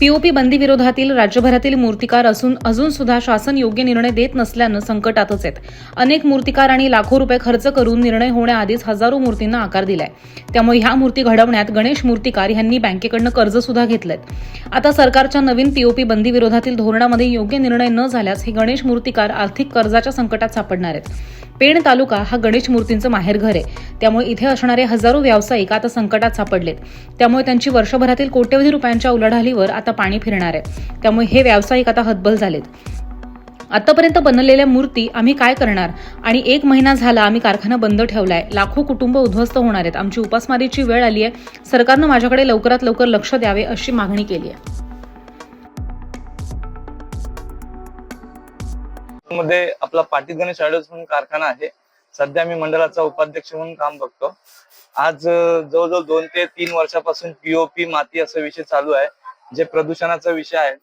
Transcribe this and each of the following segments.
POP बंदी विरोधातील राज्यभरातील मूर्तिकार असून अजून सुद्धा शासन योग्य निर्णय देत नसल्यानं संकटातच आहेत. अनेक मूर्तिकार आणि लाखो रुपये खर्च करून निर्णय होण्याआधीच हजारो मूर्तींना आकार दिलाय. त्यामुळे ह्या मूर्ती घडवण्यात गणेश मूर्तिकार यांनी बँकेकडनं कर्ज सुद्धा घेतलंय. आता सरकारच्या नवीन पीओपी बंदी विरोधातील धोरणामध्ये योग्य निर्णय न झाल्यास हे गणेश मूर्तिकार आर्थिक कर्जाच्या संकटात सापडणार आहेत. पेण तालुका हा गणेश मूर्तींचं माहेरघर आहे. त्यामुळे इथे असणारे हजारो व्यावसायिक आता संकटात सापडलेत. त्यामुळे त्यांची वर्षभरातील कोट्यवधी रुपयांच्या उलाढालीवर आता पाणी फिरणार आहे. त्यामुळे हे व्यावसायिक आता हतबल झालेत. आतापर्यंत बनलेल्या मूर्ती आम्ही काय करणार? आणि एक महिना झाला आम्ही कारखाना बंद ठेवलाय. लाखो कुटुंब उद्ध्वस्त होणार आहेत. आमची उपासमारीची वेळ आली आहे सरकारनं माझ्याकडे लवकरात लवकर लक्ष द्यावे अशी मागणी केली आहे मध्ये आपला पाटील गणेश आयडल्स म्हणून कारखाना आहे. सध्या मी मंडळाचा उपाध्यक्ष म्हणून काम बघतो. आज जवळजवळ दोन ते तीन वर्षापासून पीओपी माती असा विषय चालू आहे. जे प्रदूषणाचा विषय आहे.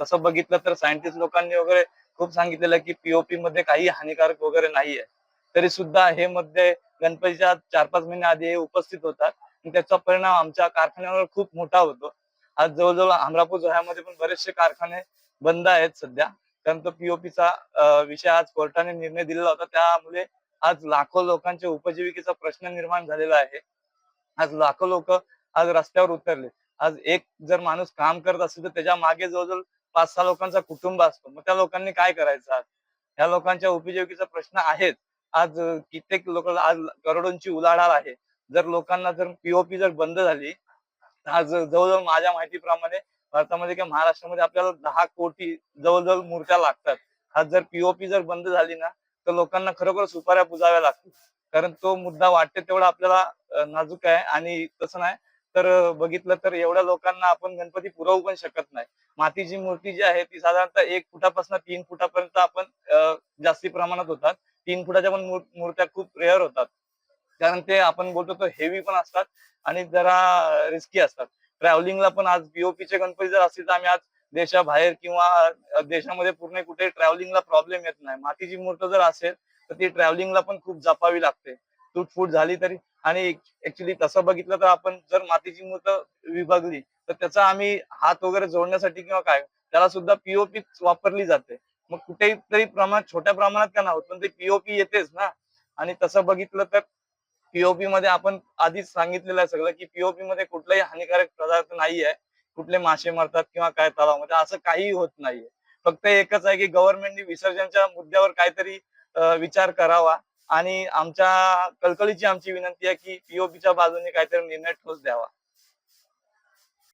तसं बघितलं तर सायंटिस्ट लोकांनी वगैरे खूप सांगितलेलं की पीओपी मध्ये काही हानिकारक वगैरे नाहीये. तरी सुद्धा हे मध्ये गणपतीच्या चार पाच महिने आधी हे उपस्थित होतात. आणि त्याचा परिणाम आमच्या कारखान्यावर खूप मोठा होतो. आज जवळजवळ अमरापूर जिल्ह्यामध्ये पण बरेचसे कारखाने बंद आहेत सध्या. त्यानंतर पीओपीचा विषय आज कोर्टाने निर्णय दिलेला होता. त्यामुळे आज लाखो लोकांच्या उपजीविकेचा प्रश्न निर्माण झालेला आहे. आज लाखो लोक आज रस्त्यावर उतरले. आज एक जर माणूस काम करत असेल तर त्याच्यामागे जवळजवळ पाच सहा लोकांचा कुटुंब असतो. मग त्या लोकांनी काय करायचं आज? ह्या लोकांच्या उपजीविकेचा प्रश्न आहेच आज कित्येक लोक आज करोडोंची उलाढाल आहे. जर लोकांना जर पीओपी जर बंद झाली तर आज जवळजवळ माझ्या माहितीप्रमाणे भारतामध्ये किंवा महाराष्ट्रामध्ये आपल्याला दहा कोटी जवळजवळ मूर्त्या लागतात. आज जर पीओपी जर बंद झाली ना तर लोकांना खरोखर सुपाऱ्या पुजाव्या लागतील. कारण तो मुद्दा वाटते तेवढा आपल्याला नाजूक आहे आणि तसं नाही. तर बघितलं तर एवढ्या लोकांना आपण गणपती पुरवू पण शकत नाही. मातीची मूर्ती जी आहे ती साधारणतः एक फुटापासून तीन फुटापर्यंत आपण जास्ती प्रमाणात होतात. तीन फुटाच्या पण मूर्त्या खूप रेअर होतात. कारण ते आपण बोलतो तो हेवी पण असतात आणि जरा रिस्की असतात. ट्रॅव्हलिंगला पण आज बीओपीचे गणपती जर असतील तर आम्ही आज देशाबाहेर किंवा देशामध्ये पूर्ण कुठे ट्रॅव्हलिंगला प्रॉब्लेम येत नाही. मातीची मूर्त जर असेल तर ती ट्रॅव्हलिंगला पण खूप जपावी लागते. तुटफूट झाली तरी. आणि ऍक्च्युली तसं बघितलं तर आपण जर मातीची मूर्त विभागली तर त्याचा आम्ही हात वगैरे जोडण्यासाठी किंवा काय त्याला सुद्धा पीओपी वापरली जाते. मग कुठेही तरी प्रमाण छोट्या प्रमाणात का नव्हत पण ते पीओपी येतेच ना. आणि तसं बघितलं तर पीओपी मध्ये आपण आधीच सांगितलेलं आहे सगळं की पीओपी मध्ये कुठलाही हानिकारक पदार्थ नाही आहे कुठले मासे मरतात किंवा काय तलावामध्ये असं काही होत नाहीये. फक्त एकच आहे की गव्हर्नमेंटने विसर्जनच्या मुद्द्यावर काहीतरी विचार करावा. आणि आमच्या कलकलीची आमची विनंती आहे की पीओपीच्या बाजूने काहीतरी निर्णय ठोस द्यावा.